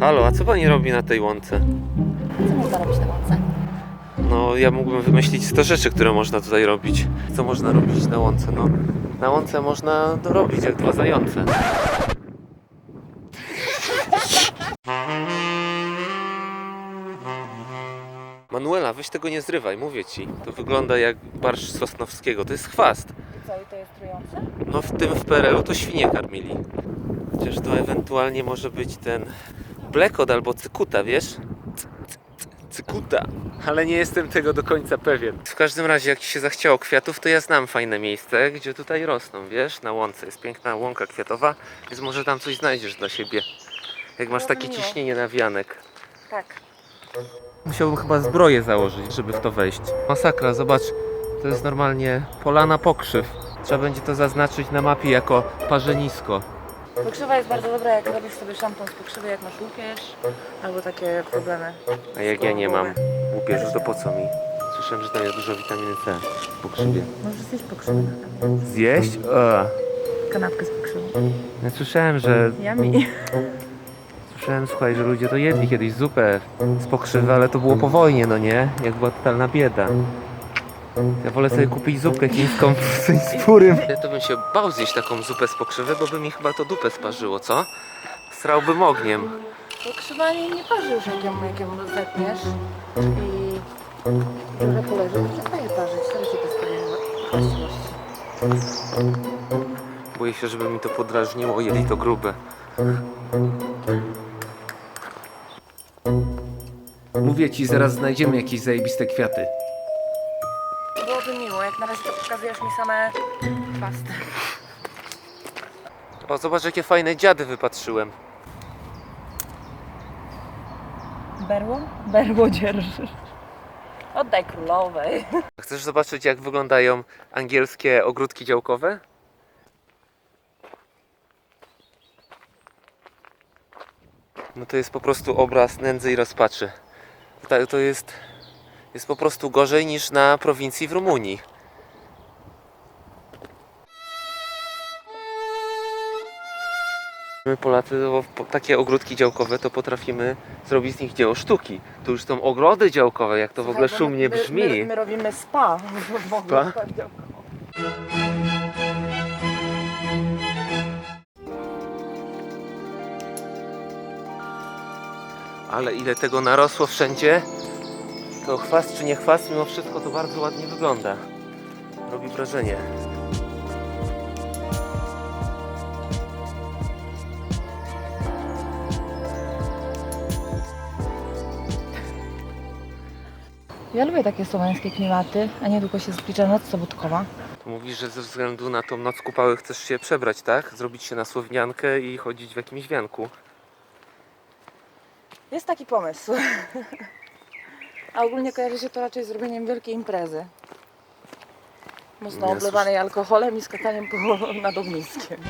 Halo, a co pani robi na tej łące? Co można robić na łące? No, ja mógłbym wymyślić 100 rzeczy, które można tutaj robić. Co można robić na łące? No, na łące można dorobić jak dwa zające. Manuela, weź tego nie zrywaj, mówię ci. To wygląda jak barszcz Sosnowskiego, to jest chwast. I co, i to jest trujące? No w tym w PRL-u to świnie karmili. Chociaż to ewentualnie może być ten blekot albo cykuta, wiesz? Cykuta. Ale nie jestem tego do końca pewien. W każdym razie, jak ci się zachciało kwiatów, to ja znam fajne miejsce, gdzie tutaj rosną, wiesz? Na łące jest piękna łąka kwiatowa, więc może tam coś znajdziesz dla siebie. Jak masz takie miło. ciśnienie na wianek. Tak. Musiałbym chyba zbroję założyć, żeby w to wejść. Masakra, zobacz. To jest normalnie polana pokrzyw. Trzeba będzie to zaznaczyć na mapie jako parzenisko. Pokrzywa jest bardzo dobra, jak robisz sobie szampon z pokrzywy, jak masz łupież, albo takie problemy. A jak ja nie mam łupieżu, to po co mi? Słyszałem, że tam jest dużo witaminy C w pokrzywie. Możesz zjeść pokrzywę. Zjeść? Eee. Kanapkę z pokrzywą. Ja słyszałem, że... Yummy. Słyszałem, słuchaj, że ludzie to jedli kiedyś zupę z pokrzywy, ale to było po wojnie, no nie? Jak była totalna bieda. Ja wolę sobie kupić zupkę chińską z spórym. Ja to bym się bał zjeść taką zupę z pokrzywy, bo by mi chyba to dupę sparzyło, co? Strałbym ogniem. Pokrzywa nie, nie parzy już, jak ją, jak ją zetniesz i trochę poleży, to przestaje parzyć. Teraz się to staje Boję się, żeby mi to podrażniło, jedli to grube. Mówię ci, zaraz znajdziemy jakieś zajebiste kwiaty. Jak na razie to pokazujesz mi same pasty. O, zobacz jakie fajne dziady wypatrzyłem. Berło? Berło dzierżysz. Oddaj królowej. Chcesz zobaczyć jak wyglądają angielskie ogródki działkowe? No to jest po prostu obraz nędzy i rozpaczy. Ta- To jest, jest po prostu gorzej niż na prowincji w Rumunii. My Polacy no, takie ogródki działkowe to potrafimy zrobić z nich dzieło sztuki. Tu już są ogrody działkowe, jak to w ogóle szumnie my, brzmi. My, my robimy spa. w ogóle. Spa? Ale ile tego narosło wszędzie, to chwast czy nie chwast, mimo wszystko to bardzo ładnie wygląda. Robi wrażenie. Ja lubię takie słowiańskie klimaty, a niedługo się zbliża noc sobotkowa. To mówisz, że ze względu na tą noc kupały chcesz się przebrać, tak? Zrobić się na słowniankę i chodzić w jakimś wianku. Jest taki pomysł. A ogólnie kojarzy się to raczej z robieniem wielkiej imprezy. Mocno oblewanej alkoholem i skakaniem po, nad ogniskiem.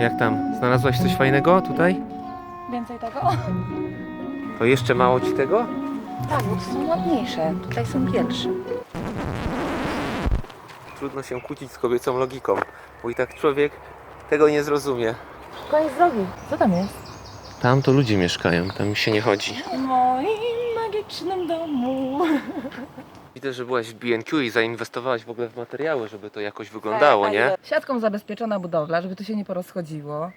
Jak tam? Znalazłaś coś fajnego tutaj? Więcej tego? To jeszcze mało ci tego? Tak, bo to są ładniejsze. Tutaj są pierwsze. Trudno się kłócić z kobiecą logiką, bo i tak człowiek tego nie zrozumie. Koniec drogi. Co tam jest? Tam to ludzie mieszkają, tam mi się nie chodzi. W moim magicznym domu. Widzę, że byłaś w B&Q i zainwestowałaś w ogóle w materiały, żeby to jakoś wyglądało, Tak, nie? tak. Siatką zabezpieczona budowla, żeby to się nie porozchodziło.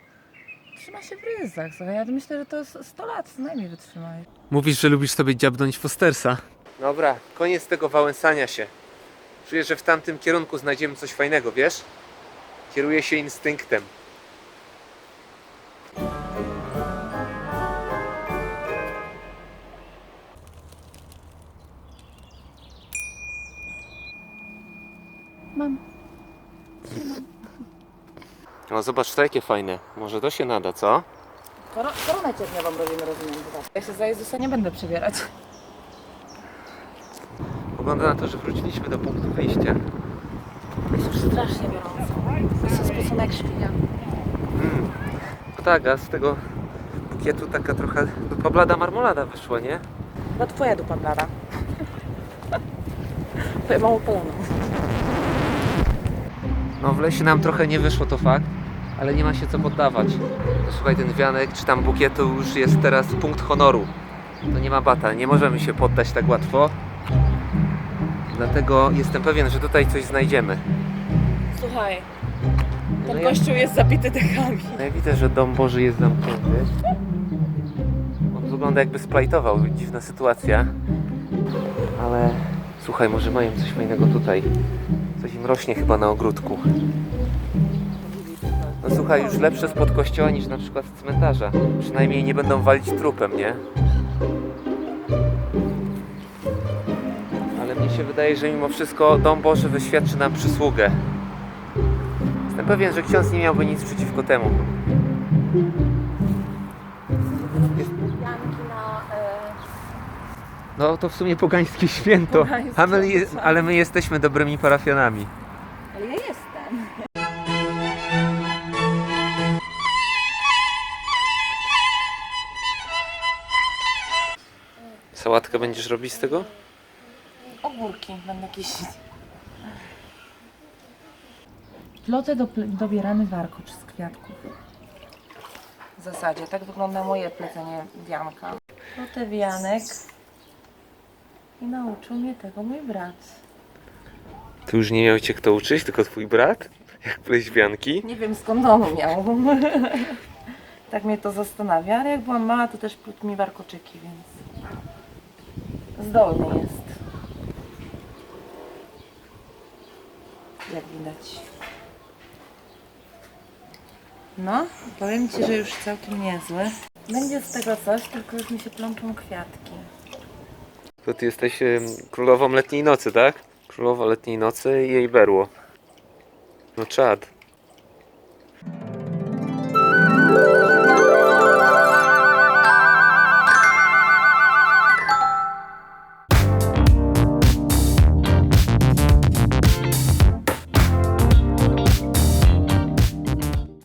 Trzyma się w ryzach, słuchaj. Ja myślę, że to jest 100 lat co najmniej wytrzyma. Mówisz, że lubisz sobie dziabnąć Fostersa. Dobra, koniec tego wałęsania się. Czuję, że w tamtym kierunku znajdziemy coś fajnego, wiesz? Kieruję się instynktem. Mam. No zobacz, to jakie fajne. Może to się nada, co? Koro koronę cierniową robimy, rozumiem. chyba. Ja się za Jezusa nie będę przebierać. Wygląda na to, że wróciliśmy do punktu wyjścia. Jest już strasznie gorąco. Jestem spocona jak świnia. Mm. Tak, a z tego bukietu taka trochę dupa blada marmolada wyszła, nie? No twoja dupa blada. Twoja mało poloną. No w lesie nam trochę nie wyszło to fakt, ale nie ma się co poddawać. No, słuchaj, ten wianek czy tam bukiet to już jest teraz punkt honoru. To nie ma bata, nie możemy się poddać tak łatwo. Dlatego jestem pewien, że tutaj coś znajdziemy. Słuchaj, ten No ja- kościół jest zabity dechami. No ja widzę, że dom Boży jest zamknięty. On wygląda jakby splajtował, dziwna sytuacja. Ale słuchaj, może mają coś fajnego tutaj. Coś im rośnie chyba na ogródku. No słuchaj, już lepsze spod kościoła niż na przykład z cmentarza. Przynajmniej nie będą walić trupem, nie? Ale mnie się wydaje, że mimo wszystko dom Boży wyświadczy nam przysługę. Jestem pewien, że ksiądz nie miałby nic przeciwko temu. No to w sumie pogańskie święto, Pogańskie, a my, je- tak. ale my jesteśmy dobrymi parafianami. ale ja jestem. Sałatkę będziesz robić z tego? Ogórki będę kisić. Ploty do, dobierany warkocz z kwiatków. W zasadzie tak wygląda moje plecenie wianka. Plotę wianek. I nauczył mnie tego mój brat. Tu już nie miał cię kto uczyć, tylko twój brat? Jak pleść wianki? Nie wiem skąd on miał. tak mnie to zastanawia, ale jak byłam mała, to też plótł mi warkoczyki, więc zdolny jest. Jak widać. No, powiem Ci, że już całkiem niezły. Będzie z tego coś, tylko już mi się plączą kwiatki. To ty jesteś królową letniej nocy, tak? Królowa letniej nocy i jej berło. No czad.